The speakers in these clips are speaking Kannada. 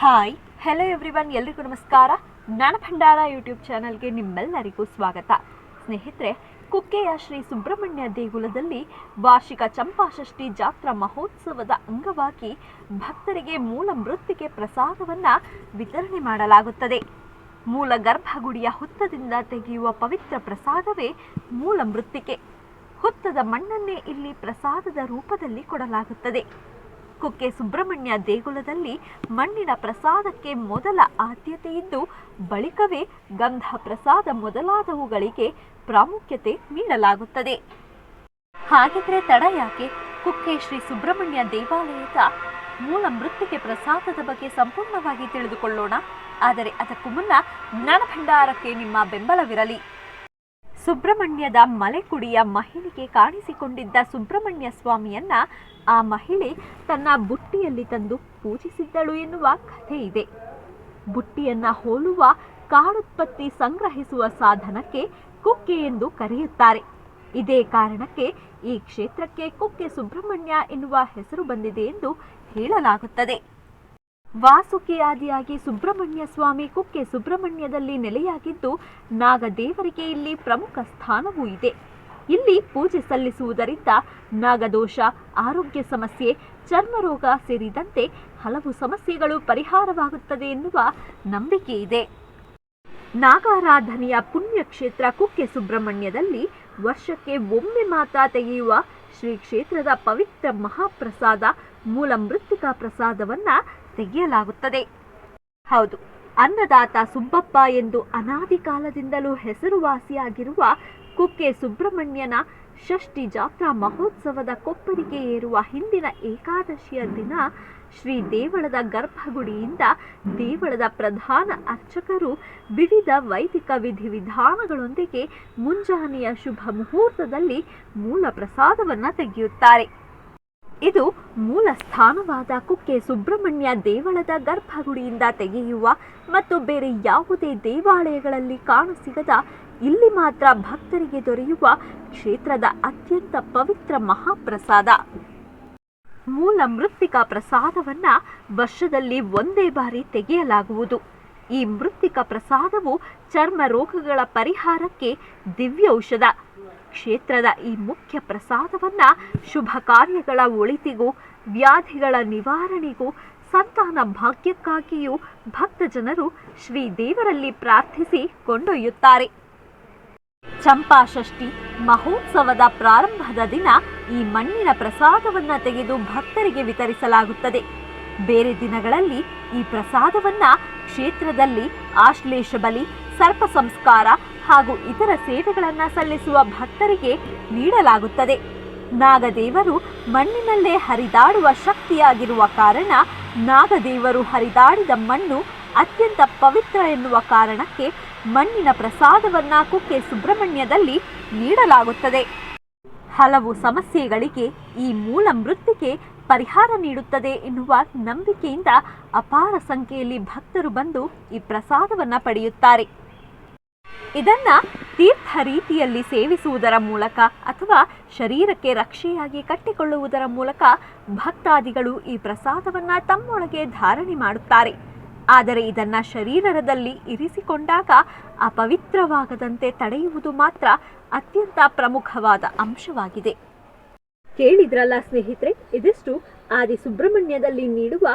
ಹಾಯ್ ಹೆಲೋ ಎವ್ರಿವನ್ ಎಲ್ರಿಗೂ ನಮಸ್ಕಾರ. ಜ್ಞಾನ ಭಂಡಾರ ಯೂಟ್ಯೂಬ್ ಚಾನಲ್ಗೆ ನಿಮ್ಮೆಲ್ಲರಿಗೂ ಸ್ವಾಗತ. ಸ್ನೇಹಿತರೆ, ಕುಕ್ಕೆಯ ಶ್ರೀ ಸುಬ್ರಹ್ಮಣ್ಯ ದೇಗುಲದಲ್ಲಿ ವಾರ್ಷಿಕ ಚಂಪಾಷಷ್ಠಿ ಜಾತ್ರಾ ಮಹೋತ್ಸವದ ಅಂಗವಾಗಿ ಭಕ್ತರಿಗೆ ಮೂಲ ಮೃತ್ತಿಗೆ ಪ್ರಸಾದವನ್ನು ವಿತರಣೆ ಮಾಡಲಾಗುತ್ತದೆ. ಮೂಲ ಗರ್ಭಗುಡಿಯ ಹುತ್ತದಿಂದ ತೆಗೆಯುವ ಪವಿತ್ರ ಪ್ರಸಾದವೇ ಮೂಲ ಮೃತ್ತಿಕೆ ಹುತ್ತದ ಮಣ್ಣನ್ನೇ ಇಲ್ಲಿ ಪ್ರಸಾದದ ರೂಪದಲ್ಲಿ ಕೊಡಲಾಗುತ್ತದೆ. ಕುಕ್ಕೆ ಸುಬ್ರಹ್ಮಣ್ಯ ದೇಗುಲದಲ್ಲಿ ಮಣ್ಣಿನ ಪ್ರಸಾದಕ್ಕೆ ಮೊದಲ ಆದ್ಯತೆ ಇದ್ದು ಬಳಿಕವೇ ಗಂಧ ಪ್ರಸಾದ ಮೊದಲಾದವುಗಳಿಗೆ ಪ್ರಾಮುಖ್ಯತೆ ನೀಡಲಾಗುತ್ತದೆ. ಹಾಗಿದ್ರೆ ತಡ ಯಾಕೆ? ಕುಕ್ಕೆ ಶ್ರೀ ಸುಬ್ರಹ್ಮಣ್ಯ ದೇವಾಲಯದ ಮೂಲ ಮೃತ್ತಿಗೆ ಪ್ರಸಾದದ ಬಗ್ಗೆ ಸಂಪೂರ್ಣವಾಗಿ ತಿಳಿದುಕೊಳ್ಳೋಣ. ಆದರೆ ಅದಕ್ಕೂ ಮುನ್ನ ಜ್ಞಾನ ಭಂಡಾರಕ್ಕೆ ನಿಮ್ಮ ಬೆಂಬಲವಿರಲಿ. ಸುಬ್ರಹ್ಮಣ್ಯದ ಮಲೆಕುಡಿಯ ಮಹಿಳೆಗೆ ಕಾಣಿಸಿಕೊಂಡಿದ್ದ ಸುಬ್ರಹ್ಮಣ್ಯ ಸ್ವಾಮಿಯನ್ನ ಆ ಮಹಿಳೆ ತನ್ನ ಬುಟ್ಟಿಯಲ್ಲಿ ತಂದು ಪೂಜಿಸಿದ್ದಳು ಎನ್ನುವ ಕಥೆ ಇದೆ. ಬುಟ್ಟಿಯನ್ನ ಹೋಲುವ, ಕಾಡುತ್ಪತ್ತಿ ಸಂಗ್ರಹಿಸುವ ಸಾಧನಕ್ಕೆ ಕುಕ್ಕೆ ಎಂದು ಕರೆಯುತ್ತಾರೆ. ಇದೇ ಕಾರಣಕ್ಕೆ ಈ ಕ್ಷೇತ್ರಕ್ಕೆ ಕುಕ್ಕೆ ಸುಬ್ರಹ್ಮಣ್ಯ ಎನ್ನುವ ಹೆಸರು ಬಂದಿದೆ ಎಂದು ಹೇಳಲಾಗುತ್ತದೆ. ವಾಸುಕಿಯಾದಿಯಾಗಿ ಸುಬ್ರಹ್ಮಣ್ಯ ಸ್ವಾಮಿ ಕುಕ್ಕೆ ಸುಬ್ರಹ್ಮಣ್ಯದಲ್ಲಿ ನೆಲೆಯಾಗಿದ್ದು ನಾಗದೇವರಿಗೆ ಇಲ್ಲಿ ಪ್ರಮುಖ ಸ್ಥಾನವೂ ಇದೆ. ಇಲ್ಲಿ ಪೂಜೆ ಸಲ್ಲಿಸುವುದರಿಂದ ನಾಗದೋಷ, ಆರೋಗ್ಯ ಸಮಸ್ಯೆ, ಚರ್ಮರೋಗ ಸೇರಿದಂತೆ ಹಲವು ಸಮಸ್ಯೆಗಳು ಪರಿಹಾರವಾಗುತ್ತದೆ ಎನ್ನುವ ನಂಬಿಕೆ ಇದೆ. ನಾಗಾರಾಧನೆಯ ಪುಣ್ಯಕ್ಷೇತ್ರ ಕುಕ್ಕೆ ಸುಬ್ರಹ್ಮಣ್ಯದಲ್ಲಿ ವರ್ಷಕ್ಕೆ ಒಮ್ಮೆ ಮಾತ್ರ ತೆಗೆಯುವ ಶ್ರೀ ಕ್ಷೇತ್ರದ ಪವಿತ್ರ ಮಹಾಪ್ರಸಾದ, ಮೂಲ ಮೃತ್ತಿಕಾ ಪ್ರಸಾದವನ್ನ ತೆಗೆಯಲಾಗುತ್ತದೆ. ಹೌದು, ಅನ್ನದಾತ ಸುಬ್ಬಪ್ಪ ಎಂದು ಅನಾದಿ ಕಾಲದಿಂದಲೂ ಹೆಸರುವಾಸಿಯಾಗಿರುವ ಕುಕ್ಕೆ ಸುಬ್ರಹ್ಮಣ್ಯನ ಷಷ್ಠಿ ಜಾತ್ರಾ ಮಹೋತ್ಸವದ ಕೊಪ್ಪರಿಗೆ ಏರುವ ಹಿಂದಿನ ಏಕಾದಶಿಯ ದಿನ ಶ್ರೀ ದೇವಳದ ಗರ್ಭಗುಡಿಯಿಂದ ದೇವಳದ ಪ್ರಧಾನ ಅರ್ಚಕರು ವಿವಿಧ ವೈದಿಕ ವಿಧಿವಿಧಾನಗಳೊಂದಿಗೆ ಮುಂಜಾನೆಯ ಶುಭ ಮುಹೂರ್ತದಲ್ಲಿ ಮೂಲ ಪ್ರಸಾದವನ್ನು ತೆಗೆಯುತ್ತಾರೆ. ಇದು ಮೂಲ ಸ್ಥಾನವಾದ ಕುಕ್ಕೆ ಸುಬ್ರಹ್ಮಣ್ಯ ದೇವಳದ ಗರ್ಭಗುಡಿಯಿಂದ ತೆಗೆಯುವ ಮತ್ತು ಬೇರೆ ಯಾವುದೇ ದೇವಾಲಯಗಳಲ್ಲಿ ಕಾಣಸಿಗದ ಇಲ್ಲಿ ಮಾತ್ರ ಭಕ್ತರಿಗೆ ದೊರೆಯುವ ಕ್ಷೇತ್ರದ ಅತ್ಯಂತ ಪವಿತ್ರ ಮಹಾಪ್ರಸಾದ. ಮೂಲ ಮೃತ್ತಿಕಾ ಪ್ರಸಾದವನ್ನು ವರ್ಷದಲ್ಲಿ ಒಂದೇ ಬಾರಿ ತೆಗೆಯಲಾಗುವುದು. ಈ ಮೃತ್ತಿಕ ಪ್ರಸಾದವು ಚರ್ಮ ರೋಗಗಳ ಪರಿಹಾರಕ್ಕೆ ದಿವ್ಯ ಔಷಧ ಕ್ಷೇತ್ರದ ಈ ಮುಖ್ಯ ಪ್ರಸಾದವನ್ನ ಶುಭ ಕಾರ್ಯಗಳ ಒಳಿತಿಗೂ, ವ್ಯಾಧಿಗಳ ನಿವಾರಣೆಗೂ, ಸಂತಾನ ಭಾಗ್ಯಕ್ಕಾಗಿಯೂ ಭಕ್ತ ಜನರು ಶ್ರೀ ದೇವರಲ್ಲಿ ಪ್ರಾರ್ಥಿಸಿ ಕೊಂಡೊಯ್ಯುತ್ತಾರೆ. ಚಂಪಾಷಷ್ಠಿ ಮಹೋತ್ಸವದ ಪ್ರಾರಂಭದ ದಿನ ಈ ಮಣ್ಣಿನ ಪ್ರಸಾದವನ್ನ ತೆಗೆದು ಭಕ್ತರಿಗೆ ವಿತರಿಸಲಾಗುತ್ತದೆ. ಬೇರೆ ದಿನಗಳಲ್ಲಿ ಈ ಪ್ರಸಾದವನ್ನ ಕ್ಷೇತ್ರದಲ್ಲಿ, ಆಶ್ಲೇಷ ಬಲಿ, ಸರ್ಪ ಸಂಸ್ಕಾರ ಹಾಗೂ ಇತರ ಸೇವೆಗಳನ್ನು ಸಲ್ಲಿಸುವ ಭಕ್ತರಿಗೆ ನೀಡಲಾಗುತ್ತದೆ. ನಾಗದೇವರು ಮಣ್ಣಿನಲ್ಲೇ ಹರಿದಾಡುವ ಶಕ್ತಿಯಾಗಿರುವ ಕಾರಣ ನಾಗದೇವರು ಹರಿದಾಡಿದ ಮಣ್ಣು ಅತ್ಯಂತ ಪವಿತ್ರ ಎನ್ನುವ ಕಾರಣಕ್ಕೆ ಮಣ್ಣಿನ ಪ್ರಸಾದವನ್ನ ಕುಕ್ಕೆ ಸುಬ್ರಹ್ಮಣ್ಯದಲ್ಲಿ ನೀಡಲಾಗುತ್ತದೆ. ಹಲವು ಸಮಸ್ಯೆಗಳಿಗೆ ಈ ಮೂಲ ಮೃತ್ತಿಕೆ ಪರಿಹಾರ ನೀಡುತ್ತದೆ ಎನ್ನುವ ನಂಬಿಕೆಯಿಂದ ಅಪಾರ ಸಂಖ್ಯೆಯಲ್ಲಿ ಭಕ್ತರು ಬಂದು ಈ ಪ್ರಸಾದವನ್ನ ಪಡೆಯುತ್ತಾರೆ. ಇದನ್ನ ತೀರ್ಥ ರೀತಿಯಲ್ಲಿ ಸೇವಿಸುವುದರ ಮೂಲಕ ಅಥವಾ ಶರೀರಕ್ಕೆ ರಕ್ಷೆಯಾಗಿ ಕಟ್ಟಿಕೊಳ್ಳುವುದರ ಮೂಲಕ ಭಕ್ತಾದಿಗಳು ಈ ಪ್ರಸಾದವನ್ನ ತಮ್ಮೊಳಗೆ ಧಾರಣೆ ಮಾಡುತ್ತಾರೆ. ಆದರೆ ಇದನ್ನ ಶರೀರದಲ್ಲಿ ಇರಿಸಿಕೊಂಡಾಗ ಅಪವಿತ್ರವಾಗದಂತೆ ತಡೆಯುವುದು ಮಾತ್ರ ಅತ್ಯಂತ ಪ್ರಮುಖವಾದ ಅಂಶವಾಗಿದೆ. ಕೇಳಿದ್ರಲ್ಲ ಸ್ನೇಹಿತರೆ, ಇದಿಷ್ಟು ಆದಿ ಸುಬ್ರಹ್ಮಣ್ಯದಲ್ಲಿ ನೀಡುವ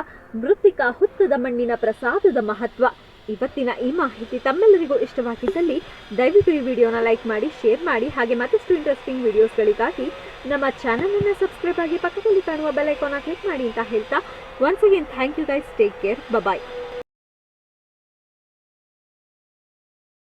ಮೃತ್ತಿಕಾ ಹುತ್ತದ ಮಣ್ಣಿನ ಪ್ರಸಾದದ ಮಹತ್ವ. ಇವತ್ತಿನ ಈ ಮಾಹಿತಿ ತಮ್ಮೆಲ್ಲರಿಗೂ ಇಷ್ಟವಾಗಿದ್ದಲ್ಲಿ ದಯವಿಟ್ಟು ಈ ವಿಡಿಯೋನ ಲೈಕ್ ಮಾಡಿ, ಶೇರ್ ಮಾಡಿ, ಹಾಗೆ ಮತ್ತಷ್ಟು ಇಂಟ್ರೆಸ್ಟಿಂಗ್ ವಿಡಿಯೋಸ್ಗಳಿಗಾಗಿ ನಮ್ಮ ಚಾನಲನ್ನು ಸಬ್ಸ್ಕ್ರೈಬ್ ಆಗಿ ಪಕ್ಕದಲ್ಲಿ ಕಾಣುವ ಬೆಲ್ ಐಕಾನ ಕ್ಲಿಕ್ ಮಾಡಿ ಅಂತ ಹೇಳ್ತಾ once again thank you guys take care bye